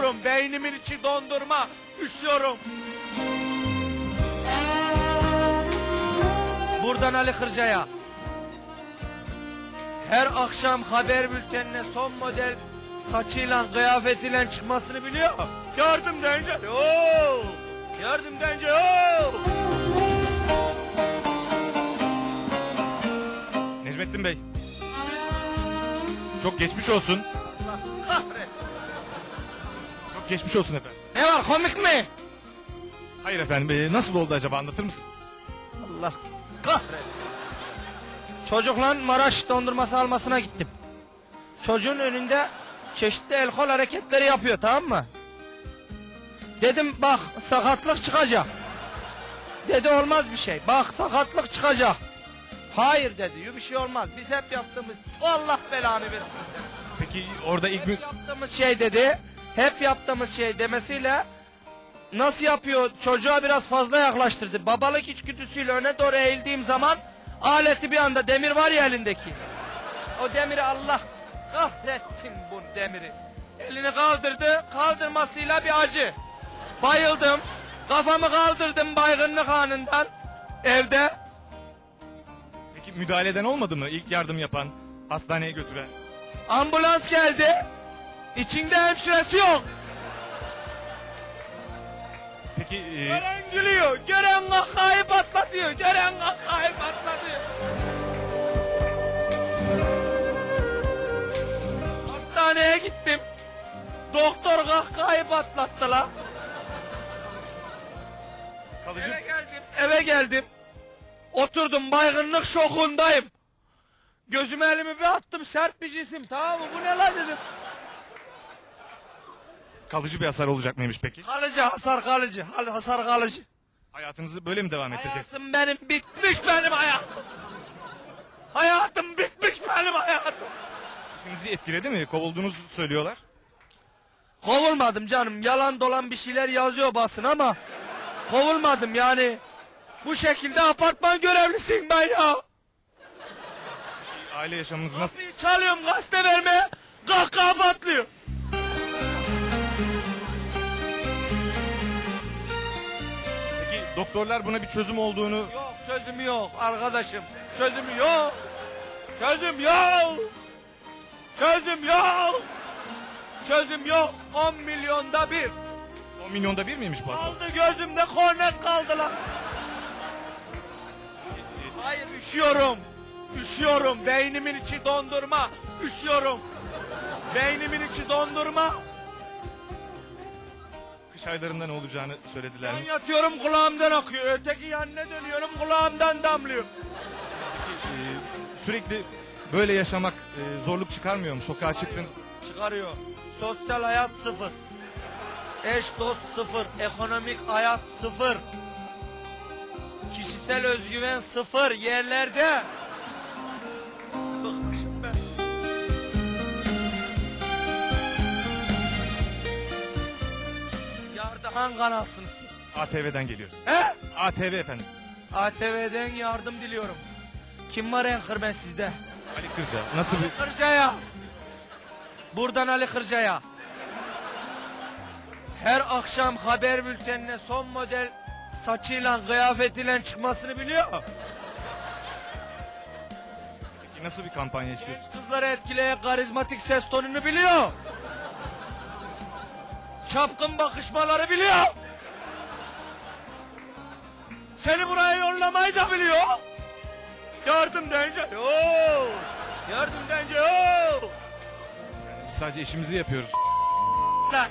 Üşüyorum. Beynimin içi dondurma. Üşüyorum. Buradan Ali Kırca'ya. Her akşam haber bültenine son model saçıyla kıyafetiyle çıkmasını biliyor. Gördüm deyince. Oo! Gördüm deyince. Oo! Necmettin Bey. Çok geçmiş olsun. Geçmiş olsun efendim. Ne var komik mi? Hayır efendim ee, nasıl oldu acaba anlatır mısınız? Allah kahretsin. Çocukla Maraş dondurması almasına gittim. Çocuğun önünde çeşitli el kol hareketleri yapıyor tamam mı? Dedim bak sakatlık çıkacak. Dedi olmaz bir şey. Bak sakatlık çıkacak. Hayır dedi. Bir şey olmaz. Biz hep yaptığımız Allah belanı versin. dedi. Peki orada ilk mü... Hep yaptığımız şey dedi. Hep yaptığımız şey demesiyle nasıl yapıyor çocuğa biraz fazla yaklaştırdı. Babalık içgüdüsüyle öne doğru eğildiğim zaman aleti bir anda demir var ya elindeki. O demiri Allah kahretsin bu demiri. Elini kaldırdı kaldırmasıyla bir acı. Bayıldım. Kafamı kaldırdım baygınlık anından. Evde Peki müdahale eden olmadı mı? İlk yardım yapan, hastaneye götüren. ambulans geldi. İçinde hemşiresi yok. Peki ee, Gören gülüyor, gören kahkahayı patlatıyor, gören kahkahayı patlatıyor. Hastaneye gittim. Doktor kahkahayı patlattı la. kalıcı... Eve geldim, eve geldim. Oturdum baygınlık şokundayım. Gözüme elimi bir attım sert bir cisim tamam mı? Bu ne la dedim. Kalıcı bir hasar olacak mıymış peki? Kalıcı hasar kalıcı, hal- hasar kalıcı. Hayatınızı böyle mi devam ettireceksiniz? Hayatım benim bitmiş benim hayatım. Hayatım bitmiş benim hayatım. İşinizi etkiledi mi? Kovulduğunuzu söylüyorlar. Kovulmadım canım. Yalan dolan bir şeyler yazıyor basın ama kovulmadım yani. Bu şekilde apartman görevlisiyim ben ya. Aile yaşamınız nasıl? Çalıyorum gazete vermeye. Kahkaha patlıyor. Doktorlar buna bir çözüm olduğunu... Yok çözümü yok arkadaşım. Çözümü yok. Çözüm yok. Çözüm yok. Çözüm yok. 10 milyonda bir. 10 milyonda bir miymiş bu? Kaldı gözümde kornet kaldı lan. Hayır üşüyorum. Üşüyorum. Beynimin içi dondurma. Üşüyorum. Beynimin içi dondurma. Kış aylarında ne olacağını söylediler Ben mi? yatıyorum kulağımdan akıyor. Öteki yanına dönüyorum kulağımdan damlıyor. Ee, sürekli böyle yaşamak e, zorluk çıkarmıyor mu? Sokağa çıktığınız... Çıkarıyor. Sosyal hayat sıfır. Eş dost sıfır. Ekonomik hayat sıfır. Kişisel özgüven sıfır yerlerde. Yardıhan kanalsınız siz. ATV'den geliyoruz. He? ATV efendim. ATV'den yardım diliyorum. Kim var en kırmen sizde? Ali Kırca. Nasıl bir... Kırca'ya. Buradan Ali Kırca'ya. Her akşam haber bültenine son model saçıyla kıyafetiyle çıkmasını biliyor. Peki nasıl bir kampanya istiyorsun? Genç kızları etkileyen karizmatik ses tonunu biliyor. Çapkın bakışmaları biliyor. Seni buraya yollamayı da biliyor. Gördüm deyince yoo. Gördüm deyince yoo. Biz sadece işimizi yapıyoruz. Lan